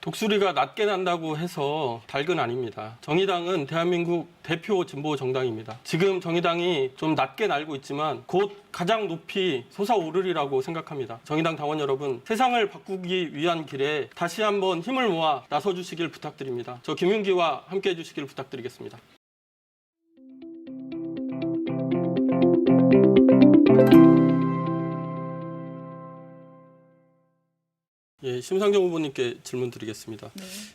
독수리가 낮게 난다고 해서 닭은 아닙니다. 정의당은 대한민국 대표 진보 정당입니다. 지금 정의당이 좀 낮게 날고 있지만 곧 가장 높이 솟아오르리라고 생각합니다. 정의당 당원 여러분, 세상을 바꾸기 위한 길에 다시 한번 힘을 모아 나서 주시길 부탁드립니다. 저 김윤기와 함께 해 주시길 부탁드리겠습니다. 예, 심상정 후보님께 질문 드리겠습니다.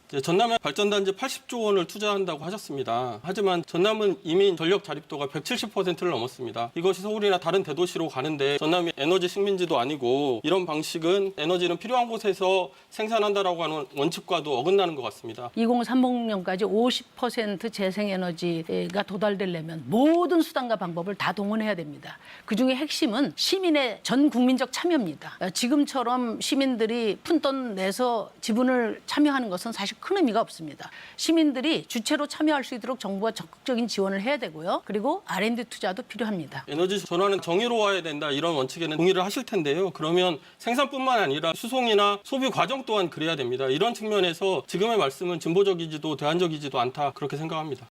이제 전남에 발전단지 80조 원을 투자한다고 하셨습니다. 하지만 전남은 이미 전력 자립도가 170%를 넘었습니다. 이것이 서울이나 다른 대도시로 가는데 전남이 에너지 식민지도 아니고 이런 방식은 에너지는 필요한 곳에서 생산한다라고 하는 원칙과도 어긋나는 것 같습니다. 2030년까지 50% 재생에너지가 도달되려면 모든 수단과 방법을 다 동원해야 됩니다. 그중에 핵심은 시민의 전 국민적 참여입니다. 어, 지금처럼 시민들이 푼돈 내서 지분을 참여하는 것은 사실 큰 의미가 없습니다. 시민들이 주체로 참여할 수 있도록 정부가 적극적인 지원을 해야 되고요. 그리고 R&D 투자도 필요합니다. 에너지 전환은 정의로워야 된다 이런 원칙에는 동의를 하실 텐데요. 그러면 생산뿐만 아니라 수송이나 소비 과정 또한 그래야 됩니다. 이런 측면에서 지금의 말씀은 진보적이지도 대안적이지도 않다 그렇게 생각합니다.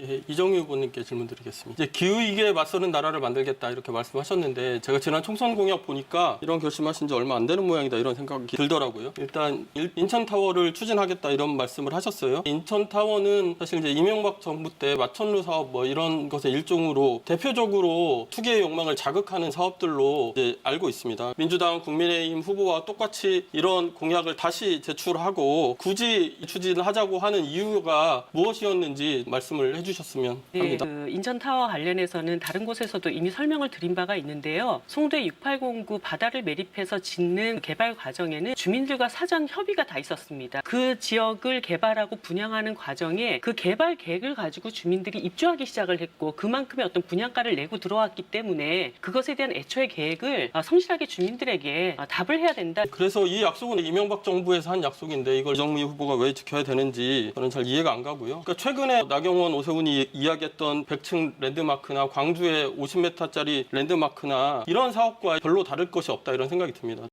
예, 이정희 후보님께 질문 드리겠습니다. 이제 기후 위기에 맞서는 나라를 만들겠다 이렇게 말씀하셨는데 제가 지난 총선 공약 보니까 이런 결심하신 지 얼마 안 되는 모양이다 이런 생각이 들더라고요. 일단 일- 인천 타워를 추진하겠다 이런 말씀을 하셨어요. 인천 타워는 사실 이제 이명박 정부 때 마천루 사업 뭐 이런 것의 일종으로 대표적으로 투기의 욕망을 자극하는 사업들로 이제 알고 있습니다. 민주당 국민의힘 후보와 똑같이 이런 공약을 다시 제출하고 굳이 추진을 하자고 하는 이유가 무엇이었는지 말씀을 해주셨 으면 네, 합니다. 그 인천 타워 관련해서는 다른 곳에서도 이미 설명을 드린 바가 있는데요. 송도의 6809 바다를 매립해서 짓는 개발 과정에는 주민들과 사전 협의가 다 있었습니다. 그 지역을 개발하고 분양하는 과정에 그 개발 계획을 가지고 주민들이 입주하기 시작을 했고 그만큼의 어떤 분양가를 내고 들어왔기 때문에 그것에 대한 애초의 계획을 아, 성실하게 주민들에게 아, 답을 해야 된다. 그래서 이 약속은 이명박 정부에서 한 약속인데 이걸 이정미 후보가 왜 지켜야 되는지 저는 잘 이해가 안 가고요. 그러니까 최근에 나경원, 오세훈 이 이야기했던 100층 랜드마크나 광주의 50m짜리 랜드마크나 이런 사업과 별로 다를 것이 없다 이런 생각이 듭니다.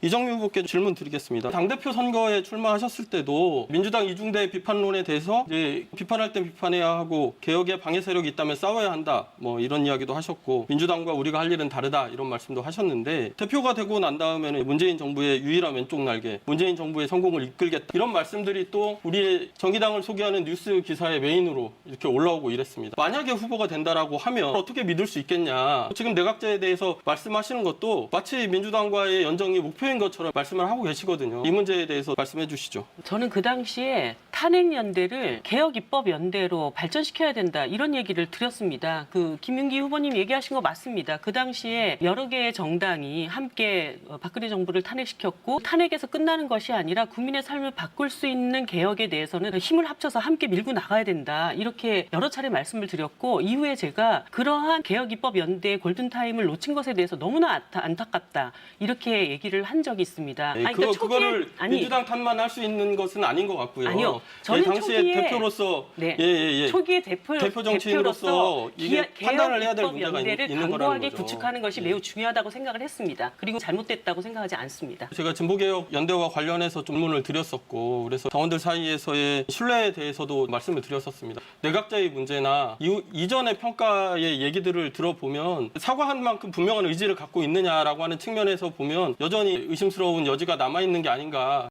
이정미 후보께 질문 드리겠습니다. 당대표 선거에 출마하셨을 때도 민주당 이중대 비판론에 대해서 이제 비판할 땐 비판해야 하고 개혁에 방해 세력이 있다면 싸워야 한다. 뭐 이런 이야기도 하셨고 민주당과 우리가 할 일은 다르다 이런 말씀도 하셨는데 대표가 되고 난 다음에는 문재인 정부의 유일한 왼쪽 날개, 문재인 정부의 성공을 이끌겠다 이런 말씀들이 또 우리의 정의당을 소개하는 뉴스 기사의 메인으로 이렇게 올라오고 이랬습니다. 만약에 후보가 된다라고 하면 어떻게 믿을 수 있겠냐? 지금 내각제에 대해서 말씀하시는 것도 마치 민주당과의 연정이 목표 인 것처럼 말씀을 하고 계시거든요. 이 문제에 대해서 말씀해 주시죠. 저는 그 당시에 탄핵연대를 개혁입법연대로 발전시켜야 된다 이런 얘기를 드렸습니다. 그 김윤기 후보님 얘기하신 거 맞습니다. 그 당시에 여러 개의 정당이 함께 어, 박근혜 정부를 탄핵시켰고 탄핵에서 끝나는 것이 아니라 국민의 삶을 바꿀 수 있는 개혁에 대해서는 힘을 합쳐서 함께 밀고 나가야 된다 이렇게 여러 차례 말씀을 드렸고 이후에 제가 그러한 개혁입법연대의 골든타임을 놓친 것에 대해서 너무나 안타, 안타깝다 이렇게 얘기를 한 적이 있습니다. 네, 아니, 그거 그러니까 초기에- 그거를 아니, 민주당 탓만 할 수 있는 것은 아닌 것 같고요. 아니요. 예, 저는 당시에 초기에- 대표로서 네. 예, 예, 예. 초기의 대표, 대표 정치인으로서 대표로서 이게 기하- 판단을 해야 될 문제가 있- 있는 거라는 거죠. 구축하는 것이 예. 매우 중요하다고 생각을 했습니다. 그리고 잘못됐다고 생각하지 않습니다. 제가 진보개혁 연대와 관련해서 질문을 드렸었고 그래서 당원들 사이에서의 신뢰에 대해서도 말씀을 드렸었습니다. 내각자의 문제나 이후- 이전의 평가의 얘기들을 들어보면 사과한 만큼 분명한 의지를 갖고 있느냐라고 하는 측면에서 보면 여전히 의심스러운 여지가 남아 있는 게 아닌가.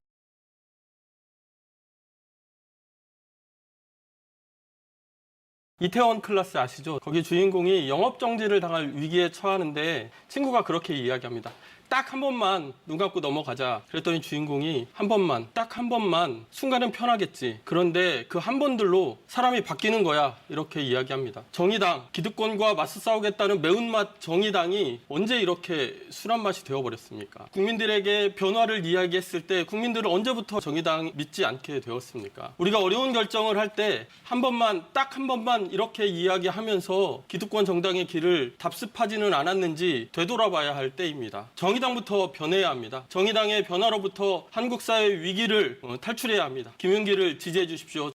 이태원 클라스 아시죠? 거기 주인공이 영업 정지를 당할 위기에 처하는데 친구가 그렇게 이야기합니다. 딱 한 번만 눈 감고 넘어가자. 그랬더니 주인공이 한 번만, 딱 한 번만 순간은 편하겠지. 그런데 그 한 번들로 사람이 바뀌는 거야. 이렇게 이야기합니다. 정의당, 기득권과 맞서 싸우겠다는 매운맛 정의당이 언제 이렇게 술한 맛이 되어버렸습니까? 국민들에게 변화를 이야기했을 때 국민들은 언제부터 정의당 믿지 않게 되었습니까? 우리가 어려운 결정을 할 때 한 번만, 딱 한 번만 이렇게 이야기하면서 기득권 정당의 길을 답습하지는 않았는지 되돌아봐야 할 때입니다. 정의당부터 변해야 합니다. 정의당의 변화로부터 한국 사회의 위기를 어, 탈출해야 합니다. 김윤기를 지지해 주십시오.